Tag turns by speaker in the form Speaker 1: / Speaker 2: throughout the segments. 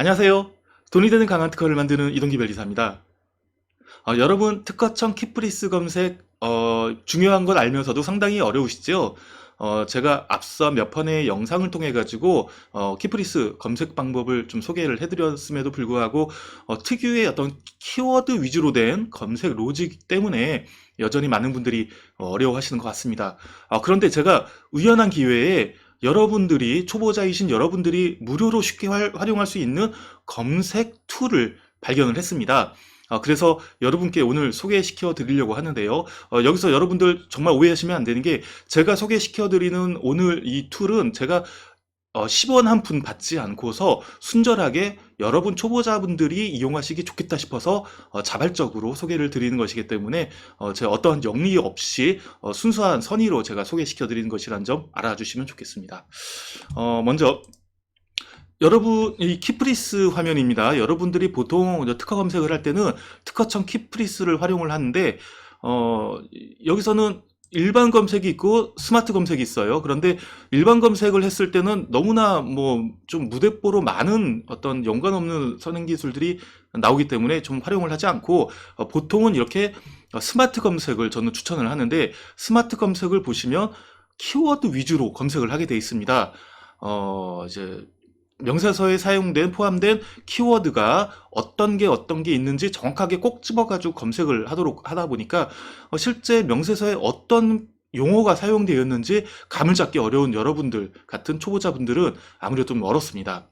Speaker 1: 안녕하세요. 돈이 되는 강한 특허를 만드는 이동기 벨리사입니다. 어, 여러분 특허청 키프리스 검색 어, 중요한 건 알면서도 상당히 어려우시죠? 어, 제가 앞서 몇 편의 영상을 통해 가지고 어, 키프리스 검색 방법을 좀 소개를 해드렸음에도 불구하고 어, 특유의 어떤 키워드 위주로 된 검색 로직 때문에 여전히 많은 분들이 어려워하시는 것 같습니다. 어, 그런데 제가 우연한 기회에 여러분들이 초보자이신 여러분들이 무료로 쉽게 활, 활용할 수 있는 검색 툴을 발견을 했습니다. 어, 그래서 여러분께 오늘 소개시켜 드리려고 하는데요. 어, 여기서 여러분들 정말 오해하시면 안 되는 게 제가 소개시켜 드리는 오늘 이 툴은 제가 어, 10원 한 푼 받지 않고서 순절하게 여러분 초보자분들이 이용하시기 좋겠다 싶어서 어, 자발적으로 소개를 드리는 것이기 때문에 어, 제가 어떠한 영리 없이 어, 순수한 선의로 제가 소개시켜 드리는 것이라는 점 알아주시면 좋겠습니다. 어, 먼저 여러분 이 키프리스 화면입니다. 여러분들이 보통 특허 검색을 할 때는 특허청 키프리스를 활용을 하는데 어, 여기서는 일반 검색이 있고 스마트 검색이 있어요. 그런데 일반 검색을 했을 때는 너무나 뭐 좀 무대뽀로 많은 어떤 연관 없는 선행 기술들이 나오기 때문에 좀 활용을 하지 않고 어, 보통은 이렇게 어, 스마트 검색을 저는 추천을 하는데 스마트 검색을 보시면 키워드 위주로 검색을 하게 돼 있습니다. 어, 이제 명세서에 사용된 포함된 키워드가 어떤 게 어떤 게 있는지 정확하게 꼭 집어가지고 검색을 하도록 하다 보니까 어, 실제 명세서에 어떤 용어가 사용되었는지 감을 잡기 어려운 여러분들 같은 초보자분들은 아무래도 좀 어렵습니다.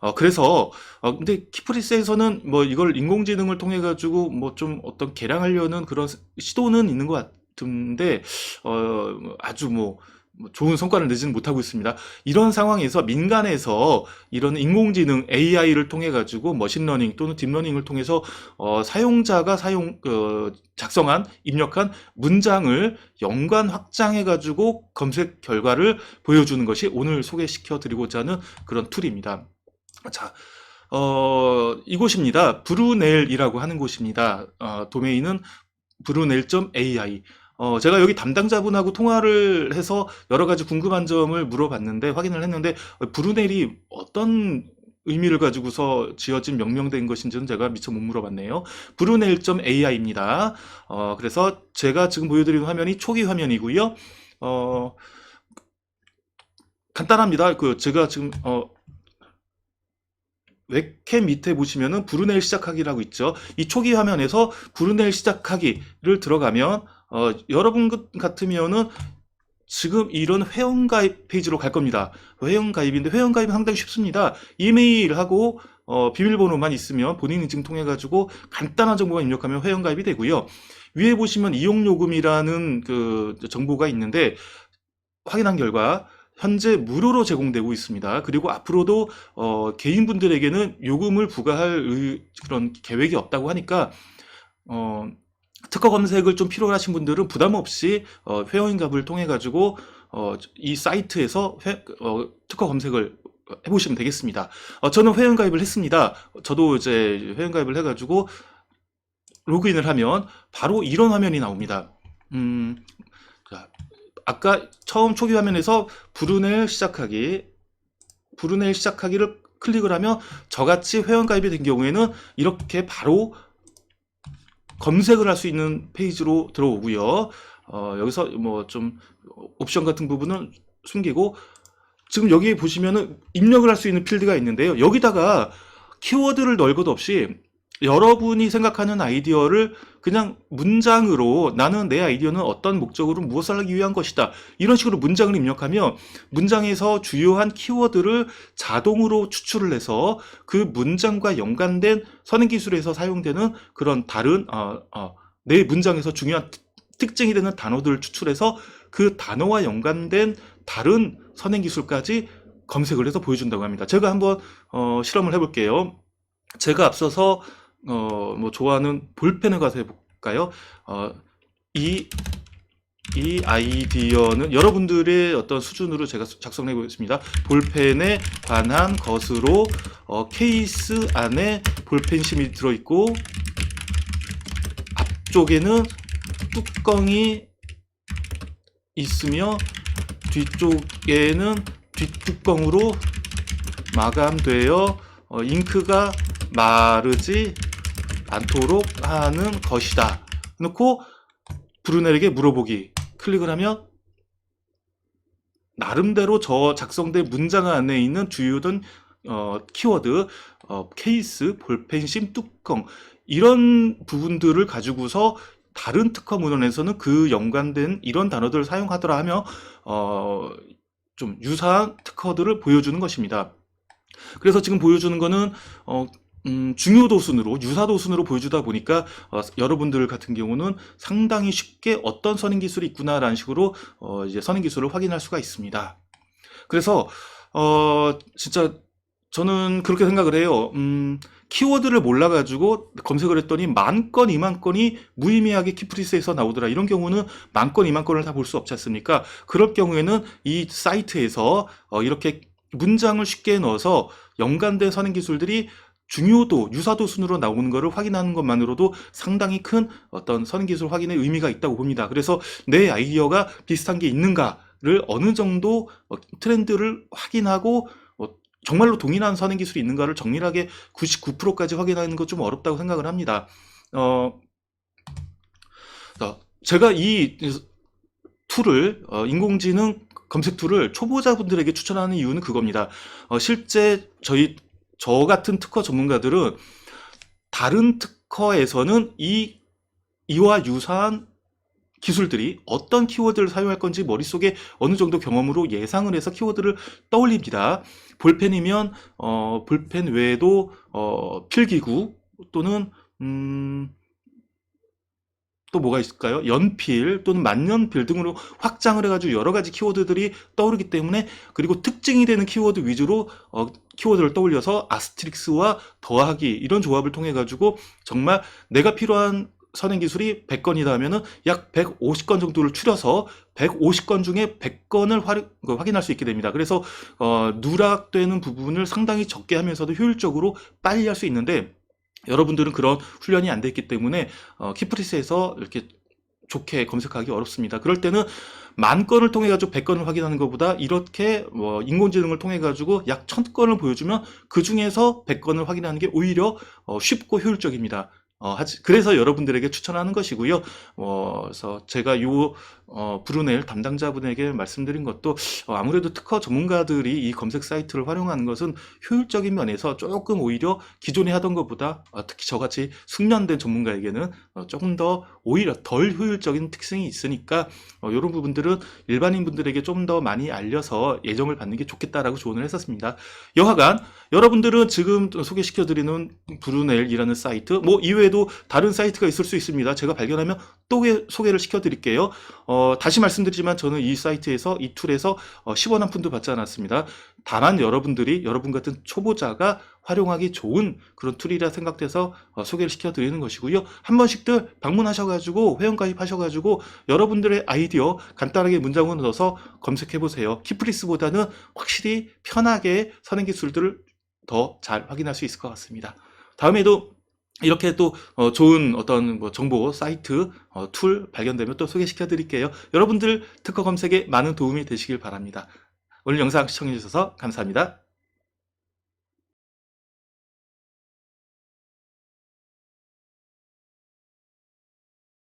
Speaker 1: 어, 그래서, 어, 근데 키프리스에서는 뭐 이걸 인공지능을 통해 가지고 뭐 좀 어떤 개량하려는 그런 시도는 있는 것 같은데, 어, 아주 뭐, 뭐 좋은 성과를 내지는 못하고 있습니다. 이런 상황에서 민간에서 이런 인공지능 AI를 통해 가지고 머신러닝 또는 딥러닝을 통해서 어, 사용자가 사용 어, 작성한 입력한 문장을 연관 확장해 가지고 검색 결과를 보여주는 것이 오늘 소개시켜 드리고자 하는 그런 툴입니다. 자, 어, 이곳입니다. 브루넬이라고 하는 곳입니다. 어, 도메인은 브루넬.ai. 어, 제가 여기 담당자분하고 통화를 해서 여러 가지 궁금한 점을 물어봤는데, 확인을 했는데, 어, 브루넬이 어떤 의미를 가지고서 지어진 명명된 것인지는 제가 미처 못 물어봤네요. 브루넬.ai입니다. 어, 그래서 제가 지금 보여드리는 화면이 초기 화면이고요. 어, 간단합니다. 그, 제가 지금, 어, 웹캠 밑에 보시면은 브루넬 시작하기라고 있죠. 이 초기 화면에서 브루넬 시작하기를 들어가면 어, 여러분 같으면은 지금 이런 회원가입 페이지로 갈 겁니다. 회원가입인데 회원가입은 상당히 쉽습니다. 이메일하고 어, 비밀번호만 있으면 본인 인증 통해 가지고 간단한 정보만 입력하면 회원가입이 되고요. 위에 보시면 이용요금이라는 그 정보가 있는데 확인한 결과 현재 무료로 제공되고 있습니다. 그리고 앞으로도 어, 개인분들에게는 요금을 부과할 의- 그런 계획이 없다고 하니까 어, 특허 검색을 좀 필요로 하신 분들은 부담 없이 어, 회원가입을 통해 가지고 어, 이 사이트에서 회- 어, 특허 검색을 해보시면 되겠습니다. 어, 저는 회원가입을 했습니다. 저도 이제 회원가입을 해가지고 로그인을 하면 바로 이런 화면이 나옵니다. 음, 자, 아까 처음 초기 화면에서 브루넬 시작하기, 브루넬 시작하기를 클릭을 하면 저같이 회원가입이 된 경우에는 이렇게 바로 검색을 할 수 있는 페이지로 들어오고요. 어, 여기서 뭐 좀 옵션 같은 부분은 숨기고 지금 여기 보시면은 입력을 할 수 있는 필드가 있는데요. 여기다가 키워드를 넣을 것 없이 여러분이 생각하는 아이디어를 그냥 문장으로 나는 내 아이디어는 어떤 목적으로 무엇을 하기 위한 것이다. 이런 식으로 문장을 입력하면 문장에서 주요한 키워드를 자동으로 추출을 해서 그 문장과 연관된 선행 기술에서 사용되는 그런 다른 어, 어, 내 문장에서 중요한 특- 특징이 되는 단어들을 추출해서 그 단어와 연관된 다른 선행 기술까지 검색을 해서 보여준다고 합니다. 제가 한번 어, 실험을 해볼게요. 제가 앞서서 어, 뭐 좋아하는 볼펜을 가서 해볼까요? 어, 이, 이 아이디어는 여러분들의 어떤 수준으로 제가 작성해 보겠습니다. 볼펜에 관한 것으로 어, 케이스 안에 볼펜 심이 들어있고 앞쪽에는 뚜껑이 있으며 뒤쪽에는 뒷뚜껑으로 마감되어 어, 잉크가 마르지 않도록 하는 것이다. 놓고 브루넬에게 물어보기 클릭을 하면 나름대로 저 작성된 문장 안에 있는 주요된 어, 키워드, 어, 케이스, 볼펜심, 뚜껑 이런 부분들을 가지고서 다른 특허 문헌에서는 그 연관된 이런 단어들을 사용하더라 하며 어, 좀 유사한 특허들을 보여주는 것입니다. 그래서 지금 보여주는 거는 어, 음, 중요도 순으로 유사도 순으로 보여주다 보니까 어, 여러분들 같은 경우는 상당히 쉽게 어떤 선행 기술이 있구나라는 식으로 어, 이제 선행 기술을 확인할 수가 있습니다. 그래서 어, 진짜 저는 그렇게 생각을 해요. 음, 키워드를 몰라가지고 검색을 했더니 만 건, 이만 건이 무의미하게 키프리스에서 나오더라. 이런 경우는 만 건, 이만 건을 다 볼 수 없지 않습니까? 그럴 경우에는 이 사이트에서 어, 이렇게 문장을 쉽게 넣어서 연관된 선행 기술들이 중요도, 유사도 순으로 나오는 것을 확인하는 것만으로도 상당히 큰 어떤 선행 기술 확인의 의미가 있다고 봅니다. 그래서 내 아이디어가 비슷한 게 있는가를 어느 정도 어, 트렌드를 확인하고 어, 정말로 동일한 선행 기술이 있는가를 정밀하게 99%까지 확인하는 것 좀 어렵다고 생각을 합니다. 어, 자, 제가 이 툴을 어, 인공지능 검색 툴을 초보자분들에게 추천하는 이유는 그겁니다. 어, 실제 저희 저 같은 특허 전문가들은 다른 특허에서는 이 이와 유사한 기술들이 어떤 키워드를 사용할 건지 머릿속에 어느 정도 경험으로 예상을 해서 키워드를 떠올립니다. 볼펜이면 어, 볼펜 외에도 어, 필기구 또는 음, 또 뭐가 있을까요? 연필 또는 만년필 등으로 확장을 해가지고 여러 가지 키워드들이 떠오르기 때문에 그리고 특징이 되는 키워드 위주로 어, 키워드를 떠올려서 아스트릭스와 더하기 이런 조합을 통해 가지고 정말 내가 필요한 선행 기술이 100건이다 하면은 약 150건 정도를 추려서 150건 중에 100건을 확인할 수 있게 됩니다. 그래서 어, 누락되는 부분을 상당히 적게 하면서도 효율적으로 빨리 할 수 있는데 여러분들은 그런 훈련이 안 됐기 때문에 어, 키프리스에서 이렇게 좋게 검색하기 어렵습니다. 그럴 때는 만 건을 통해 가지고 100건을 확인하는 것보다 이렇게 뭐 인공지능을 통해 가지고 약 1000건을 보여주면 그 중에서 100건을 확인하는 게 오히려 어, 쉽고 효율적입니다. 어, 하지, 그래서 여러분들에게 추천하는 것이고요. 어, 그래서 제가 요, 어, 브루넬 담당자분에게 말씀드린 것도 어, 아무래도 특허 전문가들이 이 검색 사이트를 활용하는 것은 효율적인 면에서 조금 오히려 기존에 하던 것보다 어, 특히 저같이 숙련된 전문가에게는 어, 조금 더 오히려 덜 효율적인 특성이 있으니까 어, 이런 부분들은 일반인 분들에게 좀 더 많이 알려서 예정을 받는 게 좋겠다라고 조언을 했었습니다. 여하간 여러분들은 지금 소개시켜드리는 브루넬이라는 사이트 뭐 이외에도 다른 사이트가 있을 수 있습니다. 제가 발견하면 또 소개를 시켜드릴게요. 어, 다시 말씀드리지만 저는 이 사이트에서 이 툴에서 어, 10원 한 푼도 받지 않았습니다. 다만 여러분들이 여러분 같은 초보자가 활용하기 좋은 그런 툴이라 생각돼서 어, 소개를 시켜드리는 것이고요. 한 번씩들 방문하셔가지고 회원가입하셔가지고 여러분들의 아이디어 간단하게 문장을 넣어서 검색해보세요. 키프리스보다는 확실히 편하게 선행 기술들을 더 잘 확인할 수 있을 것 같습니다. 다음에도 이렇게 또 어, 좋은 어떤 뭐 정보 사이트 어, 툴 발견되면 또 소개시켜 드릴게요. 여러분들 특허 검색에 많은 도움이 되시길 바랍니다. 오늘 영상 시청해 주셔서 감사합니다.